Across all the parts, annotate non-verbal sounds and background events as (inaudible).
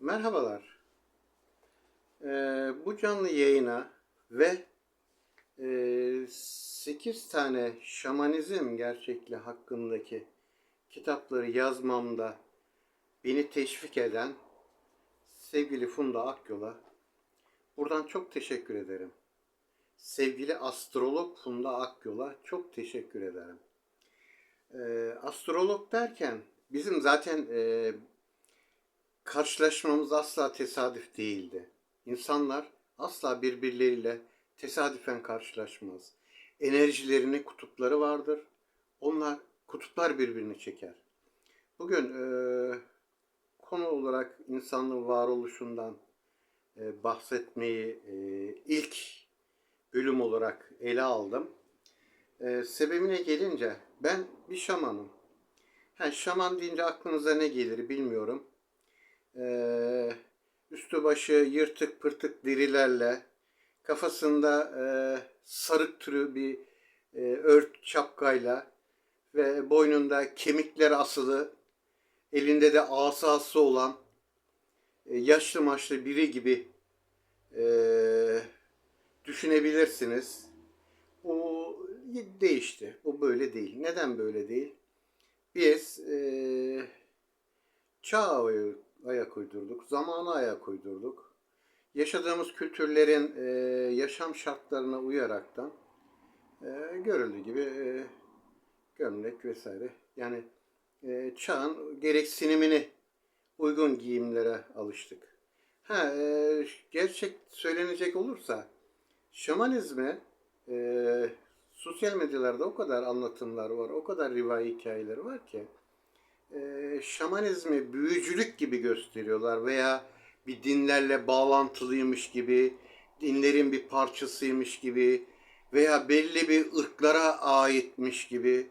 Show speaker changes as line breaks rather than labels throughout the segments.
Merhabalar. Ee, bu canlı yayına ve e, 8 tane şamanizm gerçekliği hakkındaki kitapları yazmamda beni teşvik eden sevgili Funda Akyol'a buradan çok teşekkür ederim. Sevgili astrolog Funda Akyol'a çok teşekkür ederim. Ee, astrolog derken bizim zaten e, karşılaşmamız asla tesadüf değildi. İnsanlar asla birbirleriyle tesadüfen karşılaşmaz. Enerjilerinin kutupları vardır. Onlar kutuplar birbirini çeker. Bugün e, konu olarak insanlığın varoluşundan e, bahsetmeyi e, ilk bölüm olarak ele aldım. E, sebebine gelince ben bir şamanım. Ha, şaman deyince aklınıza ne gelir bilmiyorum. Ee, üstü başı yırtık pırtık derilerle kafasında e, sarık türü bir e, ört şapkayla ve boynunda kemikler asılı elinde de asası olan e, yaşlı maçlı biri gibi e, düşünebilirsiniz. Bu değişti. Bu böyle değil. Neden böyle değil? Biz e, çağa uy- ayak uydurduk, zamana ayak uydurduk. Yaşadığımız kültürlerin e, yaşam şartlarına uyaraktan e, görüldüğü gibi e, gömlek vesaire yani e, çağın gereksinimini uygun giyimlere alıştık. Ha, e, gerçek söylenecek olursa şamanizme e, sosyal medyalarda o kadar anlatımlar var, o kadar rivayet hikayeleri var ki e, şamanizmi büyücülük gibi gösteriyorlar veya bir dinlerle bağlantılıymış gibi, dinlerin bir parçasıymış gibi veya belli bir ırklara aitmiş gibi,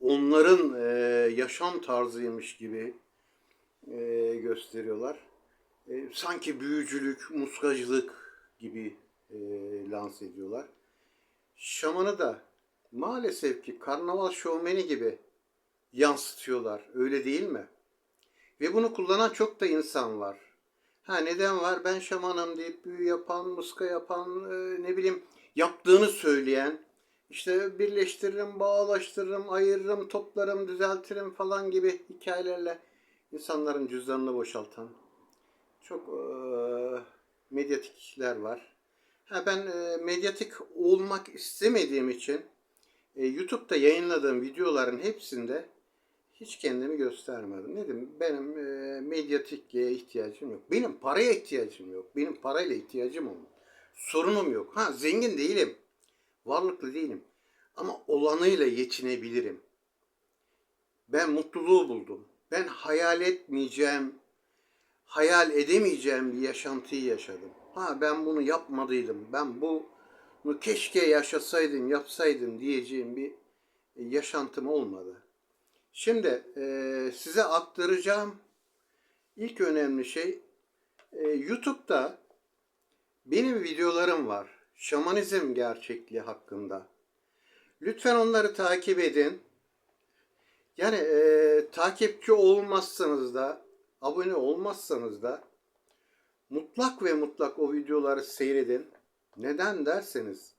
onların e, yaşam tarzıymış gibi e, gösteriyorlar. E, sanki büyücülük, muskacılık gibi e, lanse ediyorlar. Şamanı da maalesef ki karnaval şovmeni gibi yansıtıyorlar. Öyle değil mi? Ve bunu kullanan çok da insan var. Ha neden var? Ben şamanım deyip büyü yapan, muska yapan, e, ne bileyim yaptığını söyleyen, işte birleştiririm, bağlaştırırım, ayırırım, toplarım, düzeltirim falan gibi hikayelerle insanların cüzdanını boşaltan çok e, medyatikler var. Ha ben e, medyatik olmak istemediğim için e, YouTube'da yayınladığım videoların hepsinde hiç kendimi göstermedim. Dedim? Benim e, medyatikliğe ihtiyacım yok. Benim paraya ihtiyacım yok. Benim parayla ihtiyacım olmuyor. Sorunum yok. Ha zengin değilim. Varlıklı değilim. Ama olanıyla yetinebilirim. Ben mutluluğu buldum. Ben hayal etmeyeceğim, hayal edemeyeceğim bir yaşantıyı yaşadım. Ha ben bunu yapmadıydım. Ben bunu keşke yaşasaydım, yapsaydım diyeceğim bir yaşantım olmadı. Şimdi e, size aktaracağım ilk önemli şey e, YouTube'da benim videolarım var. Şamanizm gerçekliği hakkında. Lütfen onları takip edin. Yani e, takipçi olmazsanız da, abone olmazsanız da mutlak ve mutlak o videoları seyredin. Neden derseniz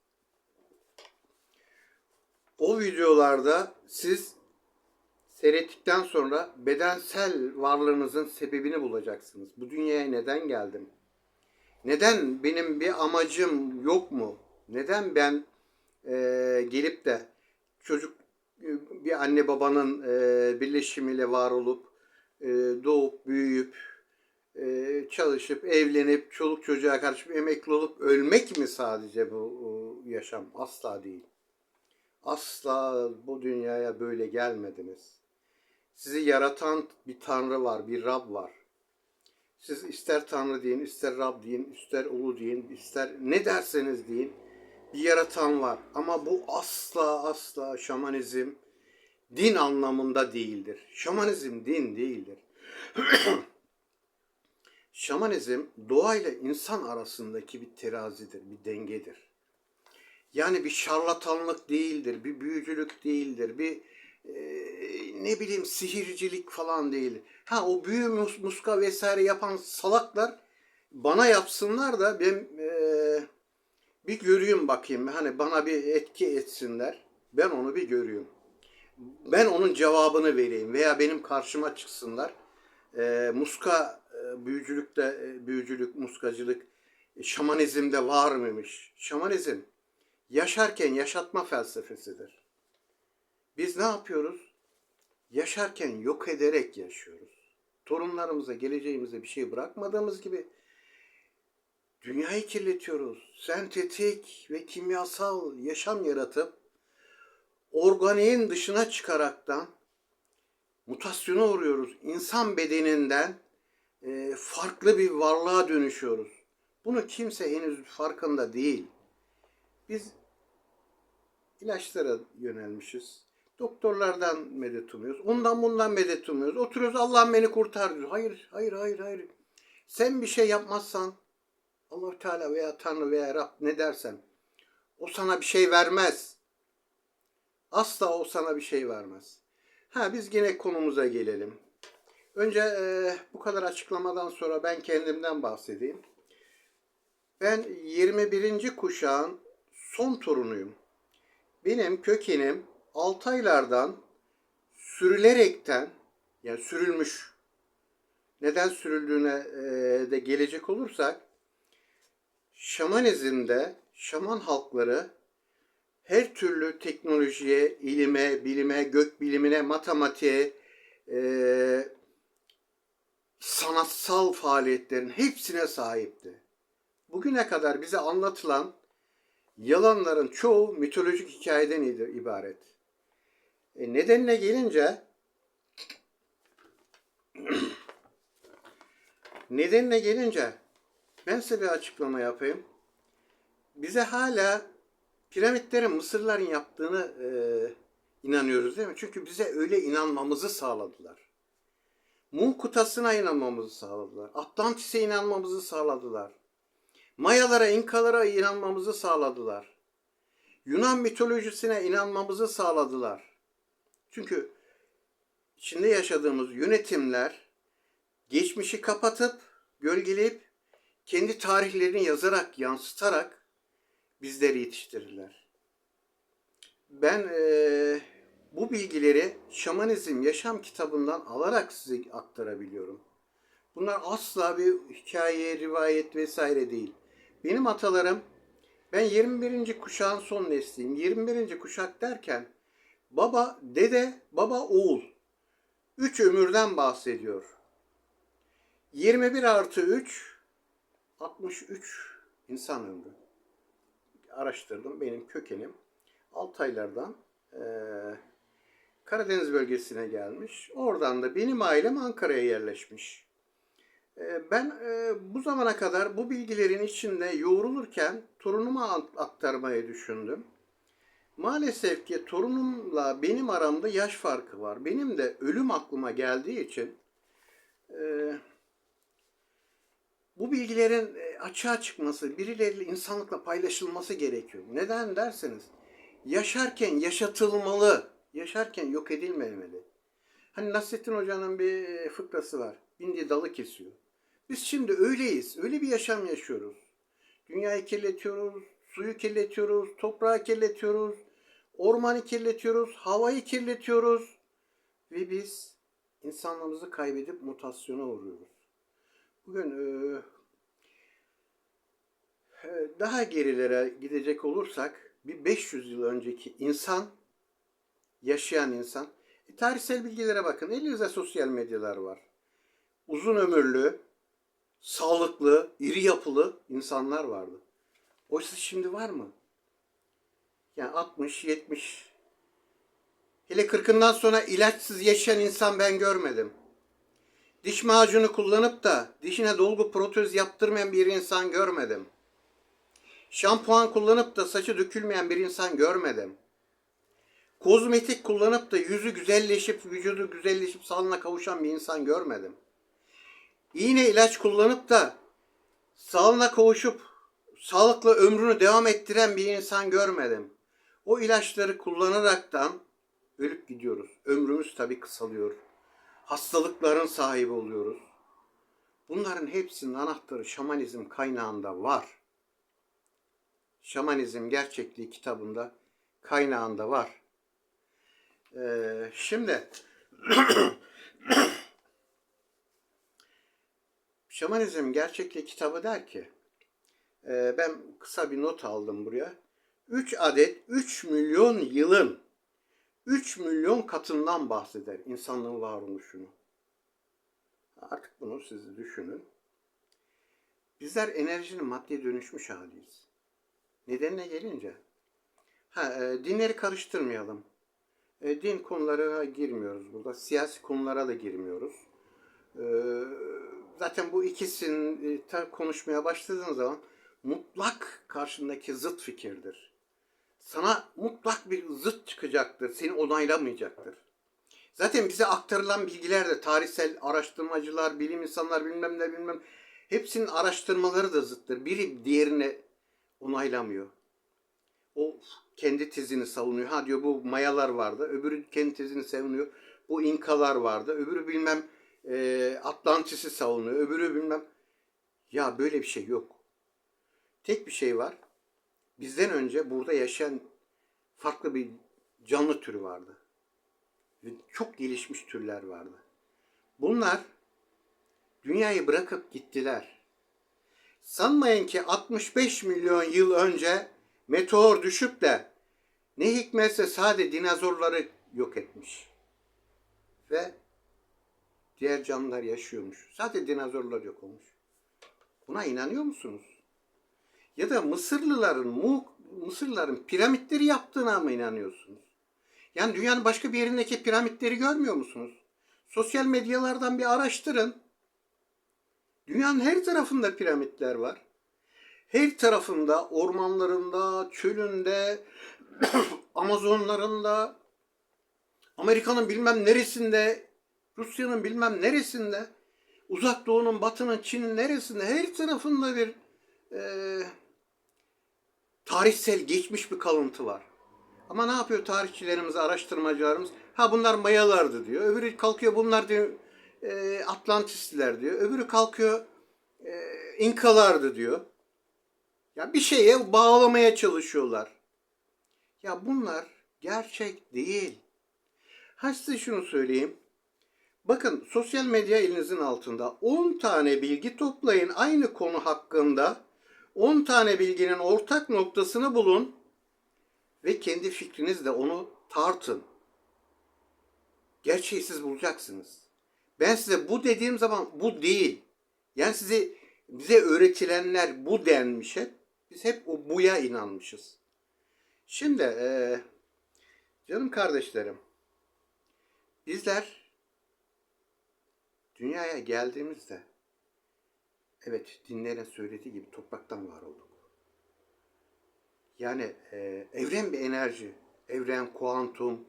o videolarda siz seyrettikten sonra bedensel varlığınızın sebebini bulacaksınız. Bu dünyaya neden geldim? Neden benim bir amacım yok mu? Neden ben e, gelip de çocuk e, bir anne babanın e, birleşimiyle var olup e, doğup büyüyüp e, çalışıp evlenip çoluk çocuğa karşı emekli olup ölmek mi sadece bu yaşam? Asla değil. Asla bu dünyaya böyle gelmediniz. Sizi yaratan bir Tanrı var, bir Rab var. Siz ister Tanrı deyin, ister Rab deyin, ister Ulu deyin, ister ne derseniz deyin. Bir yaratan var. Ama bu asla asla şamanizm din anlamında değildir. Şamanizm din değildir. (clears throat) Şamanizm doğayla insan arasındaki bir terazidir, bir dengedir. Yani bir şarlatanlık değildir, bir büyücülük değildir, bir e, ne bileyim sihircilik falan değil. Ha o büyü mus- muska vesaire yapan salaklar bana yapsınlar da ben e, bir göreyim bakayım. Hani bana bir etki etsinler. Ben onu bir göreyim. Ben onun cevabını vereyim veya benim karşıma çıksınlar. E, muska e, büyücülükte e, büyücülük, muskacılık, e, şamanizmde var mıymış? Şamanizm yaşarken yaşatma felsefesidir. Biz ne yapıyoruz? Yaşarken yok ederek yaşıyoruz. Torunlarımıza, geleceğimize bir şey bırakmadığımız gibi dünyayı kirletiyoruz. Sentetik ve kimyasal yaşam yaratıp organiğin dışına çıkaraktan mutasyona uğruyoruz. İnsan bedeninden e, farklı bir varlığa dönüşüyoruz. Bunu kimse henüz farkında değil. Biz ilaçlara yönelmişiz. Doktorlardan medet umuyoruz. Ondan bundan medet umuyoruz. Oturuyoruz Allah'ım beni kurtar diyor. Hayır, hayır, hayır, hayır. Sen bir şey yapmazsan allah Teala veya Tanrı veya Rab ne dersen o sana bir şey vermez. Asla o sana bir şey vermez. Ha biz yine konumuza gelelim. Önce e, bu kadar açıklamadan sonra ben kendimden bahsedeyim. Ben 21. kuşağın son torunuyum. Benim kökenim Altaylardan sürülerekten yani sürülmüş. Neden sürüldüğüne de gelecek olursak şamanizmde şaman halkları her türlü teknolojiye, ilime, bilime, gök bilimine, matematiğe, e, sanatsal faaliyetlerin hepsine sahipti. Bugüne kadar bize anlatılan yalanların çoğu mitolojik hikayeden ibaret. E, nedenine gelince (clears throat) nedenine gelince ben size bir açıklama yapayım. Bize hala piramitlerin Mısırların yaptığını e, inanıyoruz değil mi? Çünkü bize öyle inanmamızı sağladılar. Mum kutasına inanmamızı sağladılar. Atlantis'e inanmamızı sağladılar. Mayalara, İnkalara inanmamızı sağladılar. Yunan mitolojisine inanmamızı sağladılar. Çünkü içinde yaşadığımız yönetimler geçmişi kapatıp, gölgeleyip, kendi tarihlerini yazarak, yansıtarak bizleri yetiştirirler. Ben e, bu bilgileri Şamanizm Yaşam kitabından alarak size aktarabiliyorum. Bunlar asla bir hikaye, rivayet vesaire değil. Benim atalarım, ben 21. kuşağın son nesliyim. 21. kuşak derken baba, dede, baba, oğul. Üç ömürden bahsediyor. 21 artı 3, 63 insan ömrü. Araştırdım, benim kökenim Altaylardan eee Karadeniz bölgesine gelmiş. Oradan da benim ailem Ankara'ya yerleşmiş. Ee, Ben e, bu zamana kadar bu bilgilerin içinde yoğrulurken torunuma aktarmayı düşündüm. Maalesef ki torunumla benim aramda yaş farkı var. Benim de ölüm aklıma geldiği için e, bu bilgilerin e, açığa çıkması, birileriyle insanlıkla paylaşılması gerekiyor. Neden derseniz, yaşarken yaşatılmalı, yaşarken yok edilmemeli. Hani Nasrettin Hoca'nın bir e, fıkrası var. Bindiği dalı kesiyor. Biz şimdi öyleyiz. Öyle bir yaşam yaşıyoruz. Dünyayı kirletiyoruz, suyu kirletiyoruz, toprağı kirletiyoruz, ormanı kirletiyoruz, havayı kirletiyoruz. Ve biz insanlığımızı kaybedip mutasyona uğruyoruz. Bugün e, e, daha gerilere gidecek olursak bir 500 yıl önceki insan, yaşayan insan, e, tarihsel bilgilere bakın. Elinizde sosyal medyalar var. Uzun ömürlü, sağlıklı, iri yapılı insanlar vardı. Oysa şimdi var mı? Yani 60, 70. Hele 40'ından sonra ilaçsız yaşayan insan ben görmedim. Diş macunu kullanıp da dişine dolgu protez yaptırmayan bir insan görmedim. Şampuan kullanıp da saçı dökülmeyen bir insan görmedim. Kozmetik kullanıp da yüzü güzelleşip, vücudu güzelleşip sağlığına kavuşan bir insan görmedim. İğne ilaç kullanıp da sağlığına kavuşup sağlıklı ömrünü devam ettiren bir insan görmedim. O ilaçları kullanaraktan ölüp gidiyoruz. Ömrümüz tabii kısalıyor. Hastalıkların sahibi oluyoruz. Bunların hepsinin anahtarı şamanizm kaynağında var. Şamanizm Gerçekliği kitabında kaynağında var. Ee, şimdi (clears throat) Şamanizm Gerçekliği kitabı der ki e, ben kısa bir not aldım buraya. 3 adet 3 milyon yılın 3 milyon katından bahseder insanlığın varoluşunu. Artık bunu siz düşünün. Bizler enerjinin maddeye dönüşmüş haliyiz. Nedenine gelince, ha, e, dinleri karıştırmayalım. E, din konularına girmiyoruz burada. Siyasi konulara da girmiyoruz. E, zaten bu ikisini e, konuşmaya başladığın zaman mutlak karşındaki zıt fikirdir. Sana mutlak bir zıt çıkacaktır. Seni onaylamayacaktır. Zaten bize aktarılan bilgiler de tarihsel araştırmacılar, bilim insanlar bilmem ne bilmem hepsinin araştırmaları da zıttır. Biri diğerini onaylamıyor. O kendi tezini savunuyor. Ha diyor bu Mayalar vardı. Öbürü kendi tezini savunuyor. Bu İnkalar vardı. Öbürü bilmem e, Atlantis'i savunuyor. Öbürü bilmem. Ya böyle bir şey yok. Tek bir şey var. Bizden önce burada yaşayan farklı bir canlı türü vardı. Ve çok gelişmiş türler vardı. Bunlar dünyayı bırakıp gittiler. Sanmayın ki 65 milyon yıl önce meteor düşüp de ne hikmetse sade dinozorları yok etmiş. Ve diğer canlılar yaşıyormuş. Sadece dinozorlar yok olmuş. Buna inanıyor musunuz? Ya da Mısırlıların Mu Mısırlıların piramitleri yaptığına mı inanıyorsunuz? Yani dünyanın başka bir yerindeki piramitleri görmüyor musunuz? Sosyal medyalardan bir araştırın. Dünyanın her tarafında piramitler var. Her tarafında, ormanlarında, çölünde, (clears throat) Amazonlarında, Amerika'nın bilmem neresinde, Rusya'nın bilmem neresinde, Uzak Doğu'nun, Batı'nın, Çin'in neresinde, her tarafında bir e, tarihsel geçmiş bir kalıntı var. Ama ne yapıyor tarihçilerimiz, araştırmacılarımız? Ha bunlar Mayalardı diyor. Öbürü kalkıyor bunlar diyor e, Atlantisliler diyor. Öbürü kalkıyor e, İnkalardı diyor. Ya bir şeye bağlamaya çalışıyorlar. Ya bunlar gerçek değil. Ha size şunu söyleyeyim. Bakın sosyal medya elinizin altında 10 tane bilgi toplayın aynı konu hakkında. 10 tane bilginin ortak noktasını bulun ve kendi fikrinizle onu tartın. Gerçeği siz bulacaksınız. Ben size bu dediğim zaman bu değil. Yani size bize öğretilenler bu denmiş hep. Biz hep o buya inanmışız. Şimdi eee, canım kardeşlerim bizler dünyaya geldiğimizde evet dinlerin söylediği gibi topraktan var olduk. Yani e, evren bir enerji. Evren, kuantum,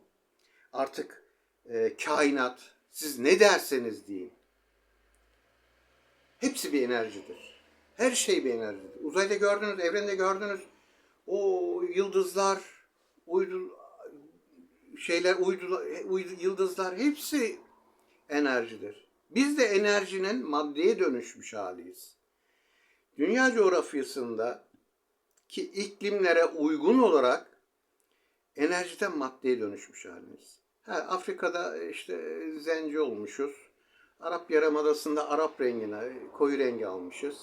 artık e, kainat, siz ne derseniz deyin. Hepsi bir enerjidir. Her şey bir enerjidir. Uzayda gördünüz, evrende gördünüz. O yıldızlar, uydu, şeyler, uydu, uydu, yıldızlar hepsi enerjidir. Biz de enerjinin maddeye dönüşmüş haliyiz. Dünya coğrafyasında ki iklimlere uygun olarak enerjiden maddeye dönüşmüş halimiz. Ha, Afrika'da işte zenci olmuşuz. Arap Yarımadası'nda Arap rengine, koyu rengi almışız.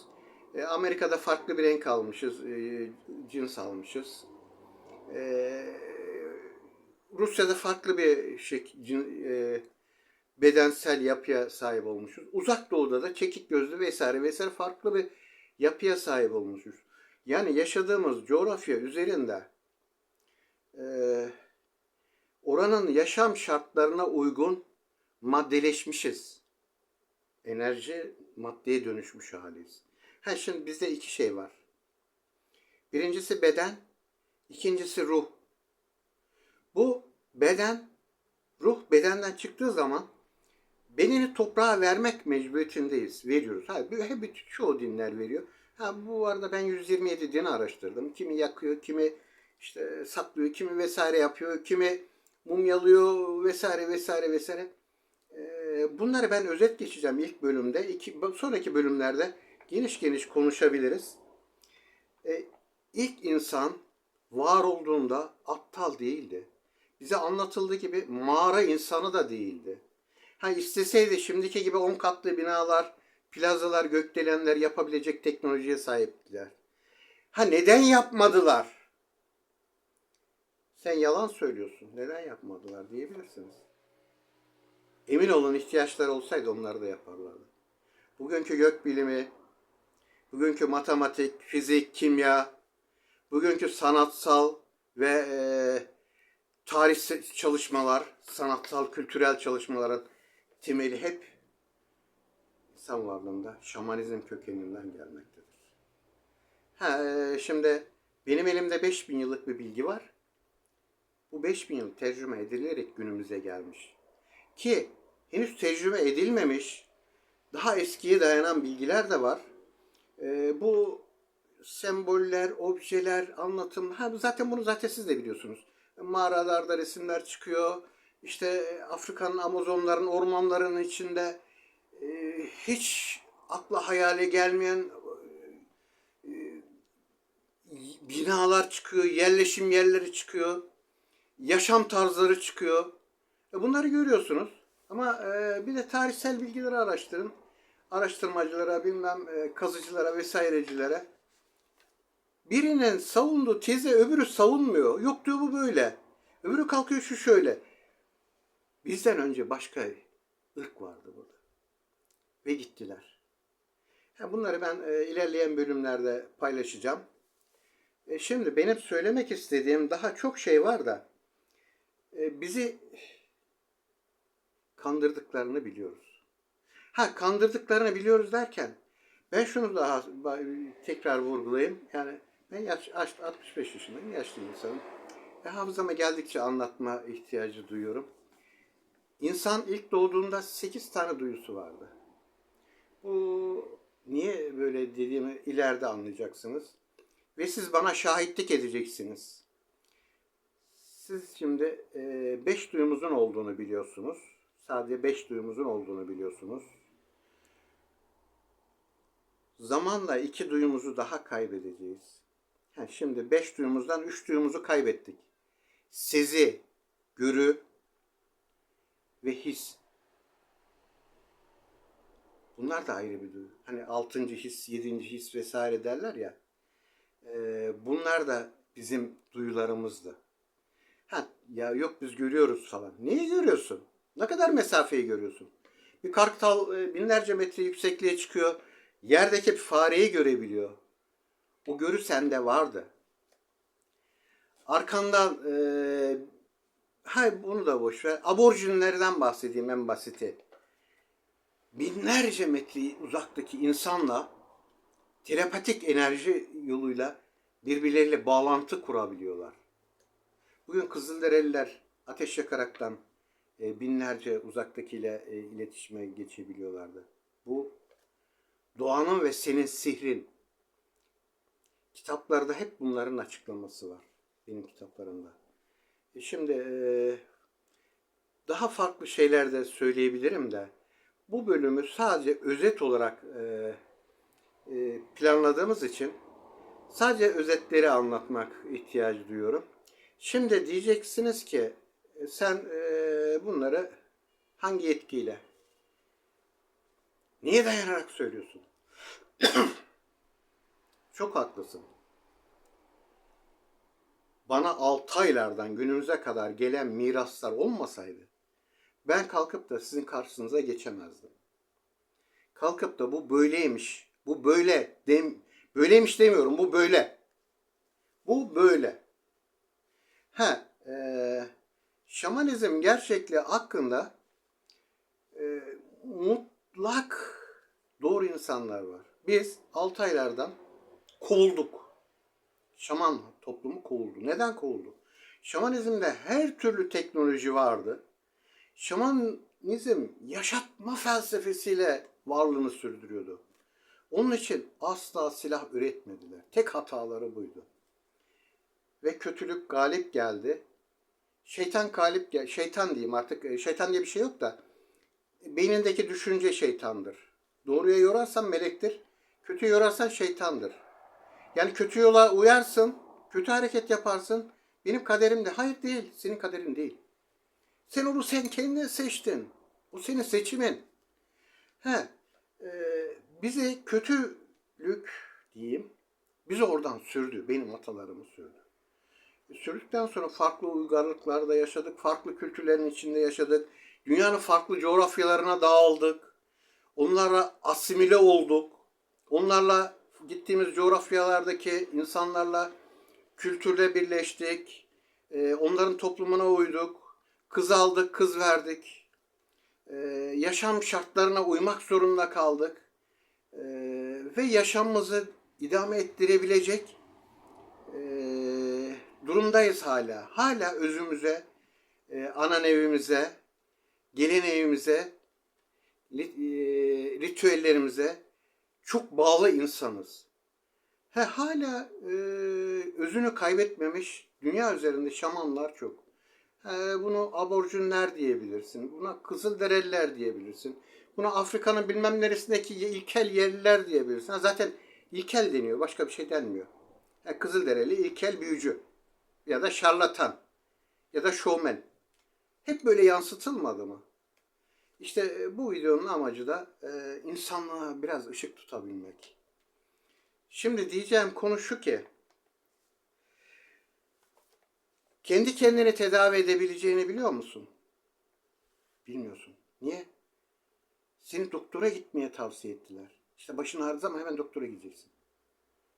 E, Amerika'da farklı bir renk almışız, e, cins almışız. E, Rusya'da farklı bir şey, cin, e, bedensel yapıya sahip olmuşuz. Uzak Doğu'da da çekik gözlü vesaire vesaire farklı bir yapıya sahip olmuşuz. Yani yaşadığımız coğrafya üzerinde e, oranın yaşam şartlarına uygun maddeleşmişiz. Enerji maddeye dönüşmüş haliyiz. Ha şimdi bizde iki şey var. Birincisi beden, ikincisi ruh. Bu beden, ruh bedenden çıktığı zaman benini toprağa vermek mecburiyetindeyiz. Veriyoruz. Ha, hep çoğu dinler veriyor. Ha, bu arada ben 127 dini araştırdım. Kimi yakıyor, kimi işte saklıyor, kimi vesaire yapıyor, kimi mumyalıyor vesaire vesaire vesaire. Ee, bunları ben özet geçeceğim ilk bölümde. İki, sonraki bölümlerde geniş geniş konuşabiliriz. Ee, ilk insan var olduğunda aptal değildi. Bize anlatıldığı gibi mağara insanı da değildi. Ha isteseydi şimdiki gibi 10 katlı binalar, plazalar, gökdelenler yapabilecek teknolojiye sahiptiler. Ha neden yapmadılar? Sen yalan söylüyorsun. Neden yapmadılar diyebilirsiniz. Emin olun ihtiyaçları olsaydı onları da yaparlardı. Bugünkü gök bilimi, bugünkü matematik, fizik, kimya, bugünkü sanatsal ve e, tarihsel çalışmalar, sanatsal, kültürel çalışmaların temeli hep insan varlığında şamanizm kökeninden gelmektedir. Ha, e, şimdi benim elimde 5000 yıllık bir bilgi var. Bu 5000 yıl tercüme edilerek günümüze gelmiş. Ki henüz tercüme edilmemiş, daha eskiye dayanan bilgiler de var. E, bu semboller, objeler, anlatım, ha, zaten bunu zaten siz de biliyorsunuz. Mağaralarda resimler çıkıyor. İşte Afrika'nın Amazonların ormanlarının içinde e, hiç akla hayale gelmeyen e, binalar çıkıyor, yerleşim yerleri çıkıyor, yaşam tarzları çıkıyor. E bunları görüyorsunuz. Ama bir de tarihsel bilgileri araştırın. Araştırmacılara, bilmem kazıcılara vesairecilere. Birinin savunduğu teze öbürü savunmuyor. Yok diyor bu böyle. Öbürü kalkıyor şu şöyle. Bizden önce başka ırk vardı burada. Ve gittiler. Ha, bunları ben e, ilerleyen bölümlerde paylaşacağım. E, şimdi benim söylemek istediğim daha çok şey var da e, bizi kandırdıklarını biliyoruz. Ha kandırdıklarını biliyoruz derken ben şunu daha tekrar vurgulayayım. Yani ben yaş, 65 yaşındayım, yaşlı insanım. Ve hafızama geldikçe anlatma ihtiyacı duyuyorum. İnsan ilk doğduğunda 8 tane duyusu vardı. Bu niye böyle dediğimi ileride anlayacaksınız. Ve siz bana şahitlik edeceksiniz. Siz şimdi 5 e, duyumuzun olduğunu biliyorsunuz. Sadece 5 duyumuzun olduğunu biliyorsunuz. Zamanla iki duyumuzu daha kaybedeceğiz. Ha, şimdi 5 duyumuzdan 3 duyumuzu kaybettik. Sezi, görü ve his. Bunlar da ayrı bir duyu. Hani altıncı his, yedinci his vesaire derler ya. E, bunlar da bizim duyularımızdı. Ha, ya yok biz görüyoruz falan. Neyi görüyorsun? Ne kadar mesafeyi görüyorsun? Bir kartal e, binlerce metre yüksekliğe çıkıyor. Yerdeki bir fareyi görebiliyor. O görü sende vardı. Arkandan e, hay bunu da boş ver. Aborjinlerden bahsedeyim en basiti. Binlerce metre uzaktaki insanla telepatik enerji yoluyla birbirleriyle bağlantı kurabiliyorlar. Bugün Kızılderililer ateş yakaraktan e, binlerce uzaktakiyle e, iletişime geçebiliyorlardı. Bu doğanın ve senin sihrin. Kitaplarda hep bunların açıklaması var. Benim kitaplarımda. Şimdi e, daha farklı şeyler de söyleyebilirim de bu bölümü sadece özet olarak e, e, planladığımız için sadece özetleri anlatmak ihtiyacı duyuyorum. Şimdi diyeceksiniz ki sen bunları hangi yetkiyle, niye dayanarak söylüyorsun? (coughs) Çok haklısın. Bana Altaylardan günümüze kadar gelen miraslar olmasaydı ben kalkıp da sizin karşınıza geçemezdim. Kalkıp da bu böyleymiş, bu böyle dem böyleymiş demiyorum, bu böyle. Bu böyle. Ha, e, şamanizm gerçekliği hakkında e, mutlak doğru insanlar var. Biz Altaylardan kovulduk. Şaman toplumu kovuldu. Neden kovuldu? Şamanizmde her türlü teknoloji vardı. Şamanizm yaşatma felsefesiyle varlığını sürdürüyordu. Onun için asla silah üretmediler. Tek hataları buydu. Ve kötülük galip geldi şeytan galip gel şeytan diyeyim artık e, şeytan diye bir şey yok da beynindeki düşünce şeytandır. Doğruya yorarsan melektir. Kötü yorarsan şeytandır. Yani kötü yola uyarsın, kötü hareket yaparsın. Benim kaderim de hayır değil, senin kaderin değil. Sen onu sen kendin seçtin. O senin seçimin. He, e, bizi kötülük diyeyim, bizi oradan sürdü. Benim atalarımı sürdü. Sürdükten sonra farklı uygarlıklarda yaşadık, farklı kültürlerin içinde yaşadık. Dünyanın farklı coğrafyalarına dağıldık. Onlara asimile olduk. Onlarla gittiğimiz coğrafyalardaki insanlarla kültürle birleştik. Ee, onların toplumuna uyduk. Kız aldık, kız verdik. Ee, yaşam şartlarına uymak zorunda kaldık. Ee, ve yaşamımızı idame ettirebilecek ee, durumdayız hala. Hala özümüze, e, anan evimize, gelin evimize, e, ritüellerimize çok bağlı insanız. He, hala e, özünü kaybetmemiş dünya üzerinde şamanlar çok. He, bunu aborjinler diyebilirsin. Buna kızılderililer diyebilirsin. Buna Afrika'nın bilmem neresindeki ilkel yerliler diyebilirsin. Zaten ilkel deniyor. Başka bir şey denmiyor. Ha, Kızılderili ilkel büyücü. Ya da şarlatan. Ya da şovmen. Hep böyle yansıtılmadı mı? İşte e, bu videonun amacı da e, insanlığa biraz ışık tutabilmek. Şimdi diyeceğim konu şu ki kendi kendini tedavi edebileceğini biliyor musun? Bilmiyorsun. Niye? Seni doktora gitmeye tavsiye ettiler. İşte başın ağrıdığı zaman hemen doktora gideceksin.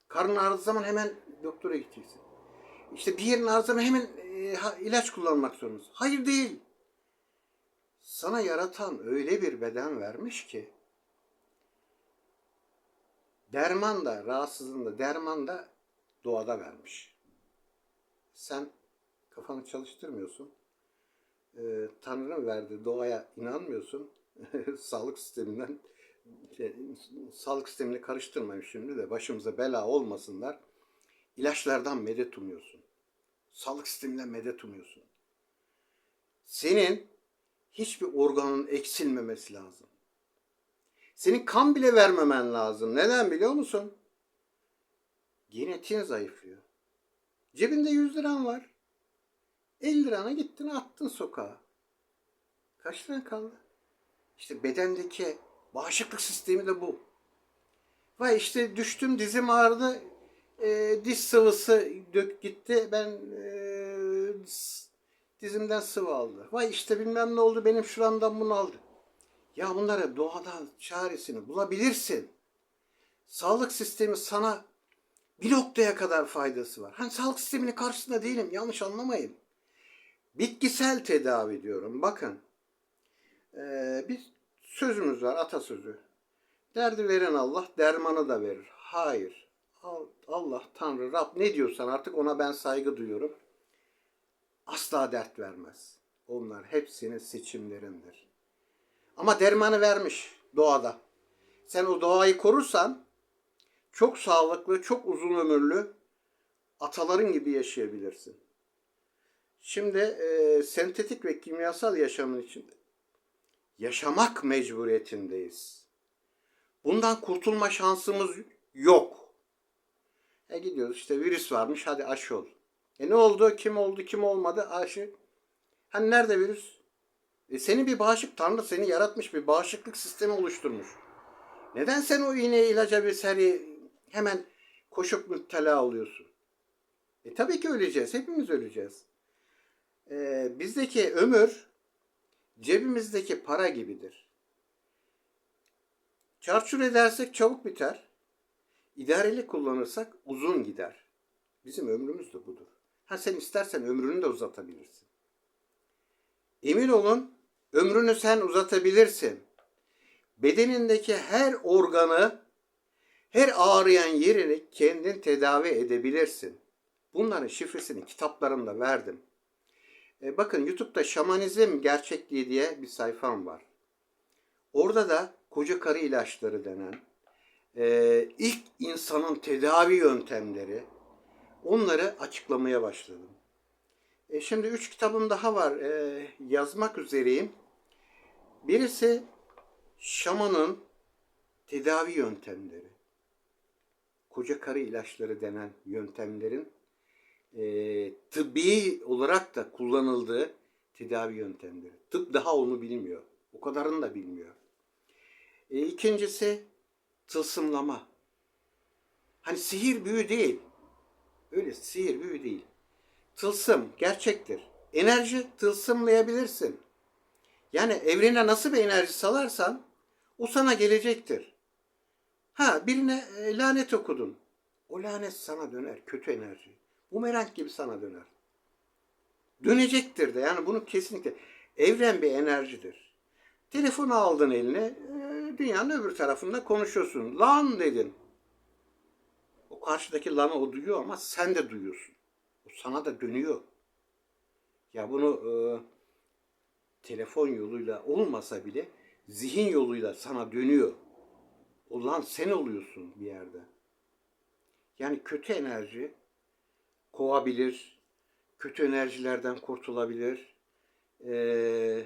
Karnın ağrıdığı zaman hemen doktora gideceksin. İşte bir yerin ağrıdığı zaman hemen e, ha- ilaç kullanmak zorundasın. Hayır değil. Sana yaratan öyle bir beden vermiş ki derman da rahatsızlığın da derman da doğada vermiş. Sen kafanı çalıştırmıyorsun. Ee, Tanrı'nın verdiği doğaya inanmıyorsun. (laughs) sağlık sisteminden şey, sağlık sistemini karıştırmayayım şimdi de başımıza bela olmasınlar. İlaçlardan medet umuyorsun. Sağlık sisteminden medet umuyorsun. Senin hiçbir organın eksilmemesi lazım. Senin kan bile vermemen lazım. Neden biliyor musun? Genetiğin zayıflıyor. Cebinde 100 liran var. 50 lirana gittin attın sokağa. Kaç liran kaldı? İşte bedendeki bağışıklık sistemi de bu. Vay işte düştüm dizim ağrıdı. e, diş sıvısı dök gitti. Ben e, dizimden sıvı aldı. Vay işte bilmem ne oldu benim şuramdan bunu aldı. Ya bunları doğada çaresini bulabilirsin. Sağlık sistemi sana bir noktaya kadar faydası var. Hani sağlık sisteminin karşısında değilim yanlış anlamayın. Bitkisel tedavi diyorum. Bakın ee, bir sözümüz var atasözü. Derdi veren Allah dermanı da verir. Hayır. Al- Allah, Tanrı, Rab ne diyorsan artık ona ben saygı duyuyorum. Asla dert vermez. Onlar hepsinin seçimlerindir. Ama dermanı vermiş doğada. Sen o doğayı korursan çok sağlıklı, çok uzun ömürlü ataların gibi yaşayabilirsin. Şimdi e, sentetik ve kimyasal yaşamın içinde yaşamak mecburiyetindeyiz. Bundan kurtulma şansımız yok. E gidiyoruz işte virüs varmış hadi aşı ol. E ne oldu? Kim oldu? Kim olmadı? Aşı. Hani nerede virüs? E seni bir bağışık Tanrı seni yaratmış bir bağışıklık sistemi oluşturmuş. Neden sen o iğneyi ilaca bir seri hemen koşup müptela oluyorsun? E tabii ki öleceğiz. Hepimiz öleceğiz. E, bizdeki ömür cebimizdeki para gibidir. Çarçur edersek çabuk biter. İdareli kullanırsak uzun gider. Bizim ömrümüz de budur. Ha sen istersen ömrünü de uzatabilirsin. Emin olun ömrünü sen uzatabilirsin. Bedenindeki her organı, her ağrıyan yerini kendin tedavi edebilirsin. Bunların şifresini kitaplarımda verdim. E, bakın YouTube'da şamanizm gerçekliği diye bir sayfam var. Orada da koca karı ilaçları denen e, ilk insanın tedavi yöntemleri onları açıklamaya başladım. E şimdi üç kitabım daha var. E, yazmak üzereyim. Birisi şamanın tedavi yöntemleri. Koca karı ilaçları denen yöntemlerin e, tıbbi olarak da kullanıldığı tedavi yöntemleri. Tıp daha onu bilmiyor. O kadarını da bilmiyor. E, ikincisi tılsımlama. Hani sihir büyü değil. Öyle sihir büyü değil. Tılsım gerçektir. Enerji tılsımlayabilirsin. Yani evrene nasıl bir enerji salarsan o sana gelecektir. Ha birine e, lanet okudun. O lanet sana döner. Kötü enerji. Bumerang gibi sana döner. Dönecektir de. Yani bunu kesinlikle. Evren bir enerjidir. Telefonu aldın eline. e, Dünyanın öbür tarafında konuşuyorsun. Lan dedin. O karşıdaki lanı o duyuyor ama sen de duyuyorsun. O sana da dönüyor. Ya bunu e, telefon yoluyla olmasa bile zihin yoluyla sana dönüyor. Ulan sen oluyorsun bir yerde. Yani kötü enerji kovabilir, kötü enerjilerden kurtulabilir. Ee,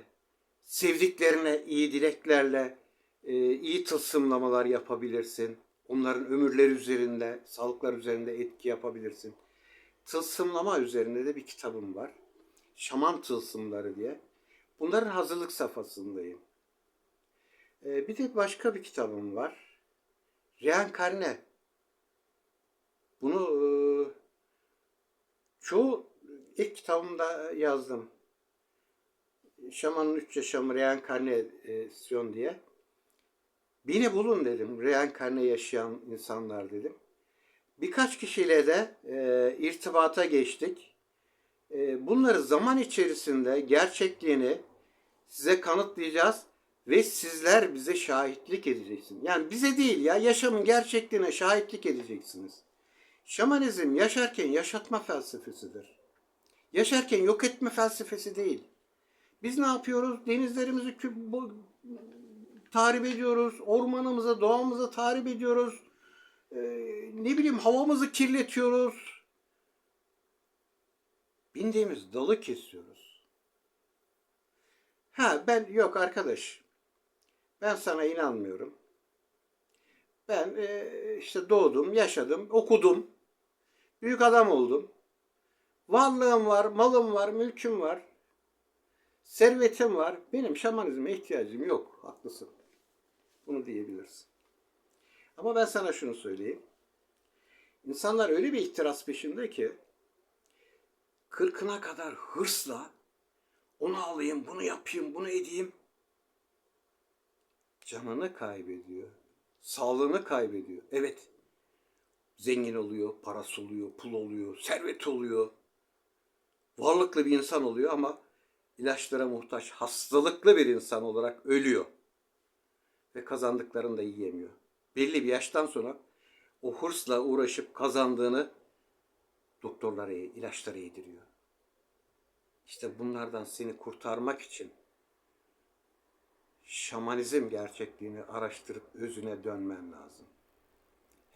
sevdiklerine iyi dileklerle e, iyi tılsımlamalar yapabilirsin. Onların ömürleri üzerinde, sağlıklar üzerinde etki yapabilirsin. Tılsımlama üzerinde de bir kitabım var. Şaman tılsımları diye. Bunların hazırlık safhasındayım. Ee, bir de başka bir kitabım var. Reenkarne. Bunu e, çoğu ilk kitabımda yazdım. Şamanın üç yaşamı reenkarnasyon diye. Beni bulun dedim. Reenkarne yaşayan insanlar dedim. Birkaç kişiyle de e, irtibata geçtik. E, bunları zaman içerisinde gerçekliğini size kanıtlayacağız ve sizler bize şahitlik edeceksiniz. Yani bize değil ya yaşamın gerçekliğine şahitlik edeceksiniz. Şamanizm yaşarken yaşatma felsefesidir. Yaşarken yok etme felsefesi değil. Biz ne yapıyoruz? Denizlerimizi bu- tahrip ediyoruz. Ormanımıza, doğamıza tahrip ediyoruz. Ee, ne bileyim havamızı kirletiyoruz. Bindiğimiz dalı kesiyoruz. Ha ben yok arkadaş. Ben sana inanmıyorum. Ben e, işte doğdum, yaşadım, okudum. Büyük adam oldum. Varlığım var, malım var, mülküm var. Servetim var. Benim şamanizme ihtiyacım yok. Haklısın. Bunu diyebilirsin. Ama ben sana şunu söyleyeyim. İnsanlar öyle bir ihtiras peşinde ki kırkına kadar hırsla onu alayım, bunu yapayım, bunu edeyim. Canını kaybediyor. Sağlığını kaybediyor. Evet. Zengin oluyor, parası oluyor, pul oluyor, servet oluyor. Varlıklı bir insan oluyor ama ilaçlara muhtaç, hastalıklı bir insan olarak ölüyor. Ve kazandıklarını da yiyemiyor. Belli bir yaştan sonra o hırsla uğraşıp kazandığını doktorlara, ilaçlara yediriyor. İşte bunlardan seni kurtarmak için şamanizm gerçekliğini araştırıp özüne dönmen lazım.